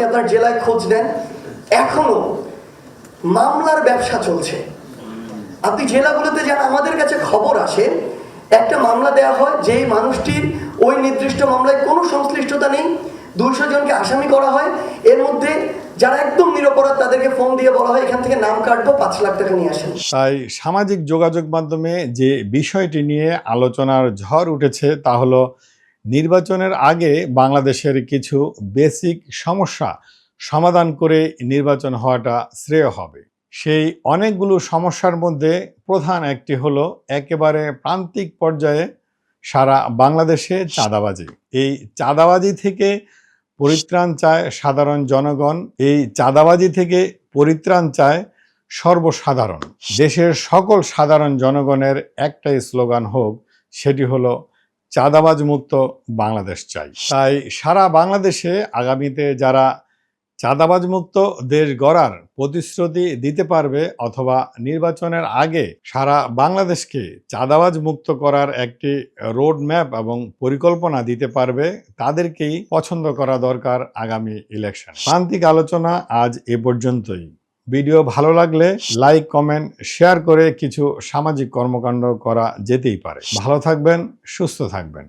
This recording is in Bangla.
আপনি আপনার জেলায় খোঁজ নেন, এখনও মামলার ব্যবসা চলছে। আপনি জেলাগুলোতে যান, আমাদের কাছে খবর আসে, একটা মামলা দেওয়া হয়, যেই মানুষটির ওই নির্দিষ্ট মামলায় কোনো সংশ্লিষ্টতা নেই, দুইশো জনকে আসামি করা হয়, এর মধ্যে যারা একদম নিরপরাধ তাদেরকে ফোন দিয়ে বলা হয়, এখান থেকে নাম কাটবো, পাঁচ লাখ টাকা নিয়ে আসেন। তাই সামাজিক যোগাযোগ মাধ্যমে যে বিষয়টি নিয়ে আলোচনার ঝড় উঠেছে, তা হলো নির্বাচনের আগে বাংলাদেশের কিছু বেসিক সমস্যা সমাধান করে নির্বাচন হওয়াটা শ্রেয় হবে। সেই অনেকগুলো সমস্যার মধ্যে প্রধান একটি হলো একেবারে প্রান্তিক পর্যায়ে সারা বাংলাদেশে চাঁদাবাজি। এই চাঁদাবাজি থেকে পরিত্রাণ চায় সাধারণ জনগণ, এই চাঁদাবাজি থেকে পরিত্রাণ চায় সর্বসাধারণ। দেশের সকল সাধারণ জনগণের একটাই স্লোগান হোক, সেটি হলো চাঁদাবাজ মুক্ত বাংলাদেশ চাই। তাই সারা বাংলাদেশে আগামীতে যারা চাঁদাবাজ মুক্ত দেশ গড়ার প্রতিশ্রুতি দিতে পারবে অথবা নির্বাচনের আগে সারা বাংলাদেশকে চাঁদাবাজ মুক্ত করার একটি রোড ম্যাপ এবং পরিকল্পনা দিতে পারবে, তাদেরকেই পছন্দ করা দরকার আগামী ইলেকশন প্রান্তিক আলোচনা আজ এ পর্যন্তই। ভিডিও ভালো লাগলে লাইক, কমেন্ট, শেয়ার করে কিছু সামাজিক কর্মকাণ্ড করা যেতেই পারে। ভালো থাকবেন, সুস্থ থাকবেন।